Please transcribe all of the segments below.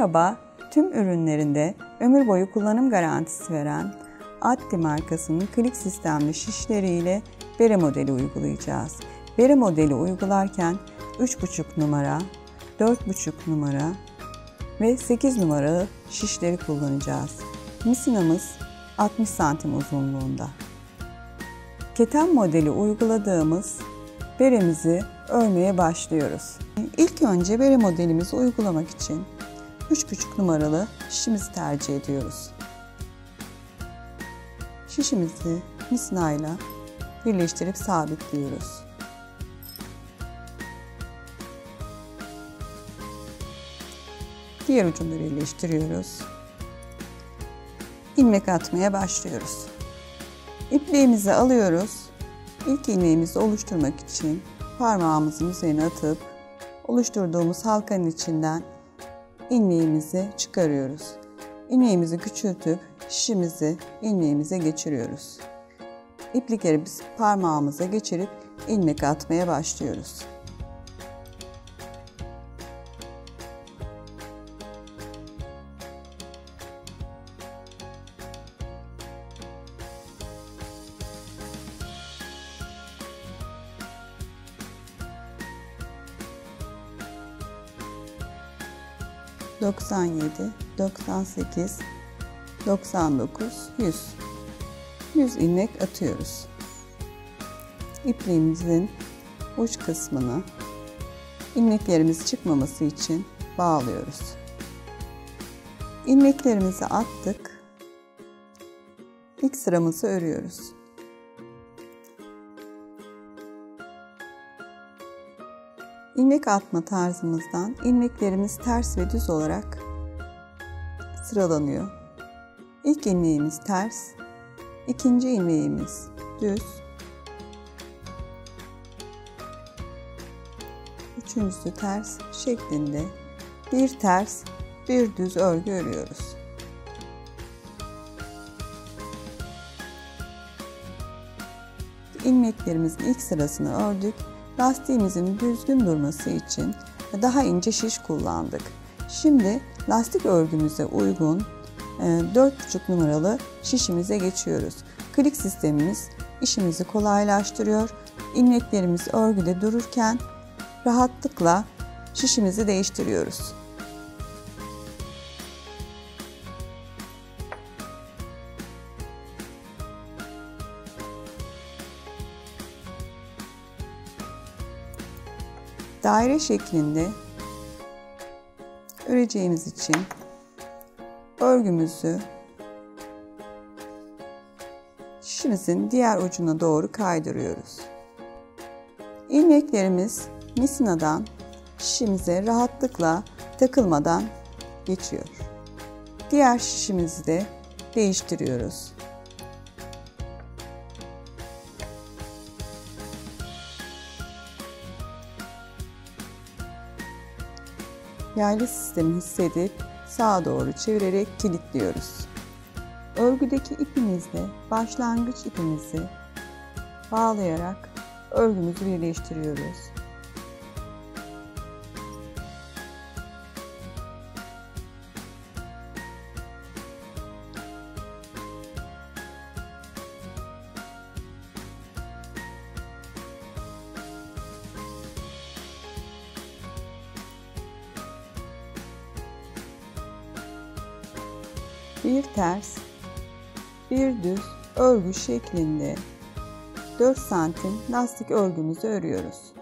Merhaba, tüm ürünlerinde ömür boyu kullanım garantisi veren Atti markasının klik sistemli şişleriyle bere modeli uygulayacağız. Bere modeli uygularken 3,5 numara, 4,5 numara ve 8 numaralı şişleri kullanacağız. Misinamız 60 santim uzunluğunda. Keten modeli uyguladığımız beremizi örmeye başlıyoruz. İlk önce bere modelimizi uygulamak için 3,5 numaralı şişimizi tercih ediyoruz. Şişimizi misnayla birleştirip sabitliyoruz. Diğer ucunu birleştiriyoruz. İlmek atmaya başlıyoruz. İpliğimizi alıyoruz. İlk ilmeğimizi oluşturmak için parmağımızın üzerine atıp oluşturduğumuz halkanın içinden ilmeğimizi çıkarıyoruz. İlmeğimizi küçültüp şişimizi ilmeğimize geçiriyoruz. İplikleri biz parmağımıza geçirip ilmek atmaya başlıyoruz. 97, 98, 99, 100. 100 ilmek atıyoruz. İpliğimizin uç kısmını ilmeklerimiz çıkmaması için bağlıyoruz. İlmeklerimizi attık. İlk sıramızı örüyoruz. İlmek atma tarzımızdan ilmeklerimiz ters ve düz olarak sıralanıyor. İlk ilmeğimiz ters, ikinci ilmeğimiz düz, üçüncüsü ters şeklinde bir ters, bir düz örgü örüyoruz. İlmeklerimizin ilk sırasını ördük lastiğimizin düzgün durması için daha ince şiş kullandık. Şimdi lastik örgümüze uygun 4,5 e, numaralı şişimize geçiyoruz. Klik sistemimiz işimizi kolaylaştırıyor. İlmeklerimiz örgüde dururken rahatlıkla şişimizi değiştiriyoruz. Daire şeklinde öreceğimiz için örgümüzü şişimizin diğer ucuna doğru kaydırıyoruz. İlmeklerimiz misinadan şişimize rahatlıkla takılmadan geçiyor. Diğer şişimizi de değiştiriyoruz. Yaylı sistemi hissedip sağa doğru çevirerek kilitliyoruz. Örgüdeki ipimizle başlangıç ipimizi bağlayarak örgümüzü birleştiriyoruz. Bir ters, bir düz örgü şeklinde 4 santim lastik örgümüzü örüyoruz.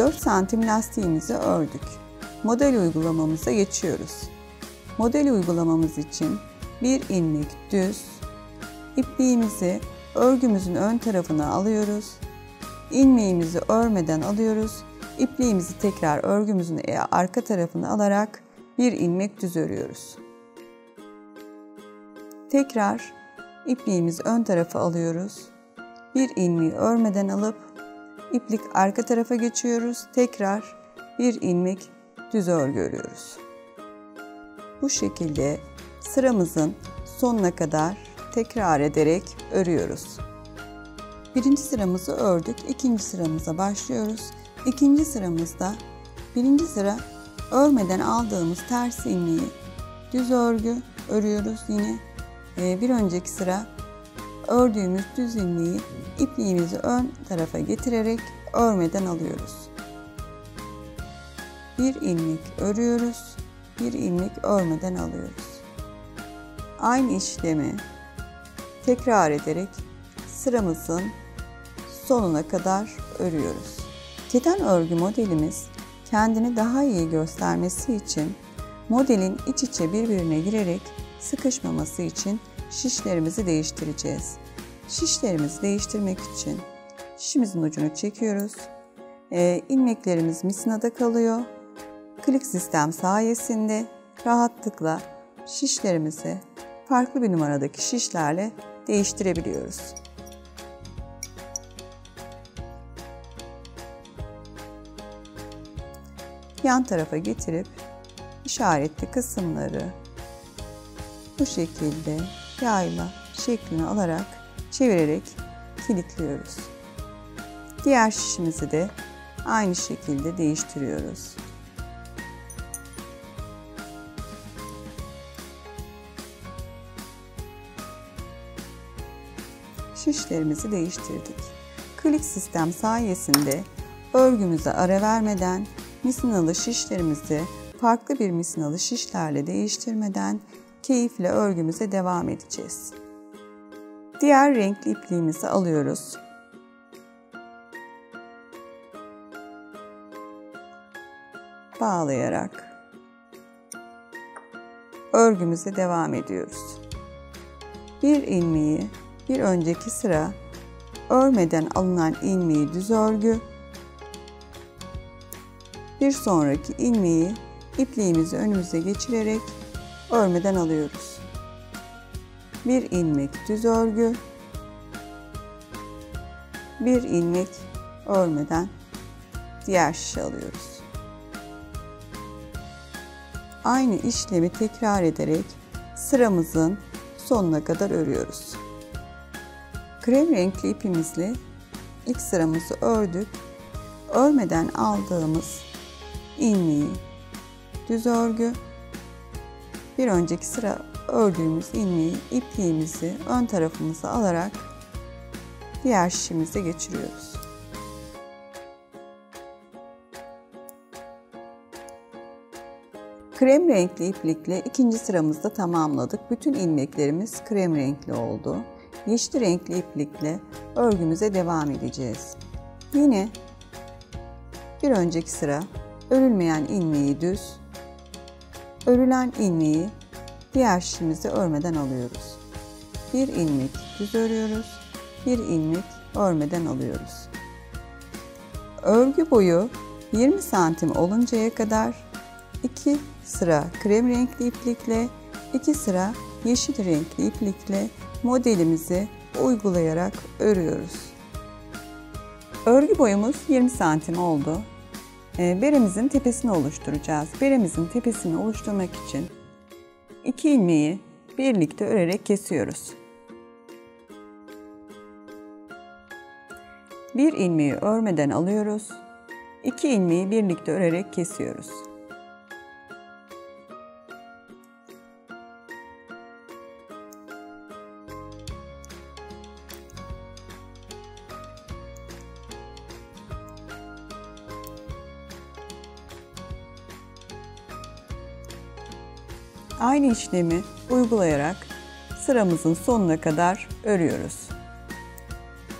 4 santim lastiğimizi ördük. Model uygulamamıza geçiyoruz. Model uygulamamız için bir ilmek düz, ipliğimizi örgümüzün ön tarafına alıyoruz. İlmeğimizi örmeden alıyoruz. İpliğimizi tekrar örgümüzün arka tarafına alarak bir ilmek düz örüyoruz. Tekrar ipliğimizi ön tarafa alıyoruz. bir ilmeği örmeden alıp iplik arka tarafa geçiyoruz. Tekrar bir ilmek düz örgü örüyoruz. Bu şekilde sıramızın sonuna kadar tekrar ederek örüyoruz. Birinci sıramızı ördük. ikinci sıramıza başlıyoruz. İkinci sıramızda birinci sıra örmeden aldığımız ters ilmeği düz örgü örüyoruz yine. Ee, bir önceki sıra ördüğümüz düz ilmeği ipliğimizi ön tarafa getirerek örmeden alıyoruz. Bir ilmek örüyoruz. Bir ilmek örmeden alıyoruz. Aynı işlemi tekrar ederek sıramızın sonuna kadar örüyoruz. Keten örgü modelimiz kendini daha iyi göstermesi için modelin iç içe birbirine girerek sıkışmaması için şişlerimizi değiştireceğiz. Şişlerimizi değiştirmek için şişimizin ucunu çekiyoruz. Ee, ilmeklerimiz misinada kalıyor. Klik sistem sayesinde rahatlıkla şişlerimizi farklı bir numaradaki şişlerle değiştirebiliyoruz. Yan tarafa getirip işaretli kısımları bu şekilde yayla şeklini alarak çevirerek kilitliyoruz. Diğer şişimizi de aynı şekilde değiştiriyoruz. Şişlerimizi değiştirdik. Klik sistem sayesinde örgümüze ara vermeden misinalı şişlerimizi farklı bir misinalı şişlerle değiştirmeden keyifle örgümüze devam edeceğiz. Diğer renkli ipliğimizi alıyoruz. Bağlayarak örgümüze devam ediyoruz. Bir ilmeği bir önceki sıra örmeden alınan ilmeği düz örgü, bir sonraki ilmeği ipliğimizi önümüze geçirerek örmeden alıyoruz. Bir ilmek düz örgü, bir ilmek örmeden diğer şişe alıyoruz. Aynı işlemi tekrar ederek sıramızın sonuna kadar örüyoruz. Krem renkli ipimizle ilk sıramızı ördük. Örmeden aldığımız ilmeği düz örgü bir önceki sıra ördüğümüz ilmeği ipliğimizi ön tarafımıza alarak diğer şişimize geçiriyoruz. Krem renkli iplikle ikinci sıramızda tamamladık. Bütün ilmeklerimiz krem renkli oldu. Yeşil renkli iplikle örgümüze devam edeceğiz. Yine bir önceki sıra örülmeyen ilmeği düz, örülen ilmeği diğer şişimizi örmeden alıyoruz. Bir ilmek düz örüyoruz, bir ilmek örmeden alıyoruz. Örgü boyu 20 santim oluncaya kadar 2 sıra krem renkli iplikle 2 sıra yeşil renkli iplikle modelimizi uygulayarak örüyoruz. Örgü boyumuz 20 santim oldu. Ee, beremizin tepesini oluşturacağız. Beremizin tepesini oluşturmak için iki ilmeği birlikte örerek kesiyoruz. Bir ilmeği örmeden alıyoruz. İki ilmeği birlikte örerek kesiyoruz. Aynı işlemi uygulayarak sıramızın sonuna kadar örüyoruz.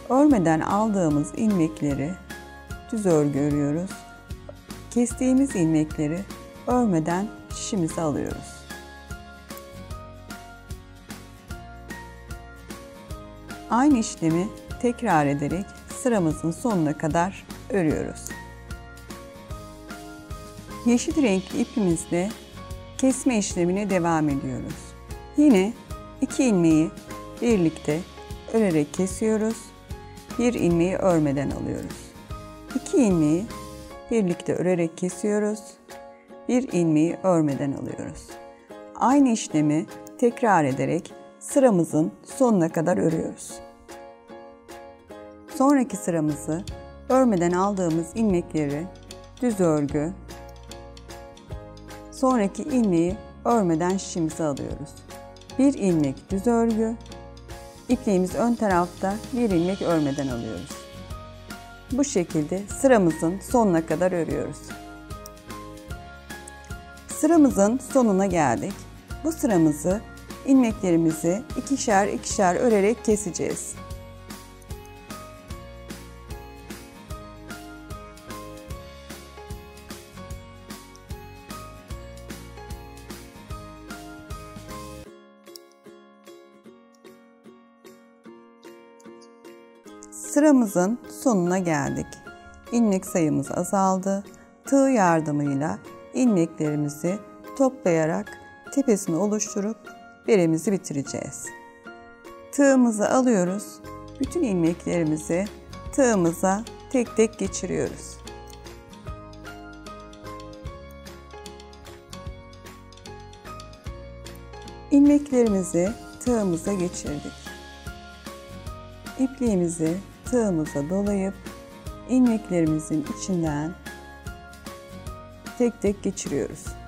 Örmeden aldığımız ilmekleri düz örgü örüyoruz. Kestiğimiz ilmekleri örmeden şişimize alıyoruz. Aynı işlemi tekrar ederek sıramızın sonuna kadar örüyoruz. Yeşil renkli ipimizle kesme işlemine devam ediyoruz. Yine iki ilmeği birlikte örerek kesiyoruz. bir ilmeği örmeden alıyoruz. İki ilmeği birlikte örerek kesiyoruz. Bir ilmeği örmeden alıyoruz. Aynı işlemi tekrar ederek sıramızın sonuna kadar örüyoruz. Sonraki sıramızı örmeden aldığımız ilmekleri düz örgü, sonraki ilmeği örmeden şişimize alıyoruz. Bir ilmek düz örgü, ipliğimiz ön tarafta bir ilmek örmeden alıyoruz. Bu şekilde sıramızın sonuna kadar örüyoruz. Sıramızın sonuna geldik. Bu sıramızı ilmeklerimizi ikişer ikişer örerek keseceğiz. Sıramızın sonuna geldik. İlmek sayımız azaldı. Tığ yardımıyla ilmeklerimizi toplayarak tepesini oluşturup beremizi bitireceğiz. Tığımızı alıyoruz. Bütün ilmeklerimizi tığımıza tek tek geçiriyoruz. İlmeklerimizi tığımıza geçirdik. İpliğimizi tığımıza dolayıp ilmeklerimizin içinden tek tek geçiriyoruz.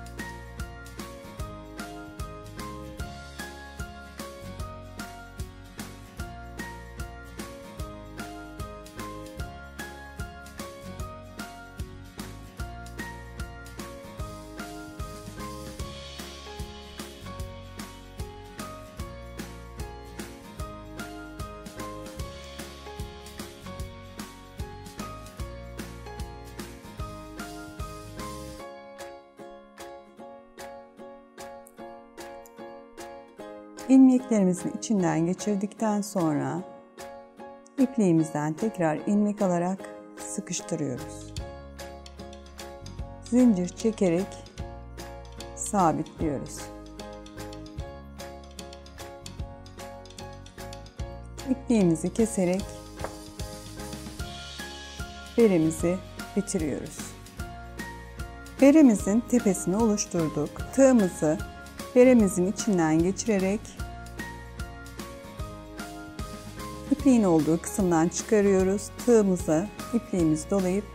İlmeklerimizin içinden geçirdikten sonra ipliğimizden tekrar ilmek alarak sıkıştırıyoruz. Zincir çekerek sabitliyoruz. İpliğimizi keserek beremizi bitiriyoruz. Beremizin tepesini oluşturduk. Tığımızı beremizin içinden geçirerek ipliğin olduğu kısımdan çıkarıyoruz. Tığımıza ipliğimizi dolayıp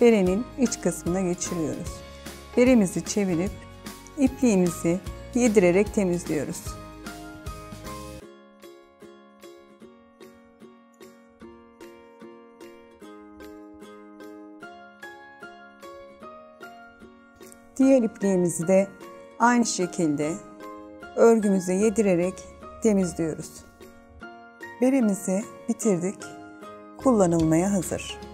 berenin iç kısmına geçiriyoruz. Beremizi çevirip ipliğimizi yedirerek temizliyoruz. Diğer ipliğimizi de aynı şekilde örgümüze yedirerek temizliyoruz. Beremizi bitirdik. Kullanılmaya hazır.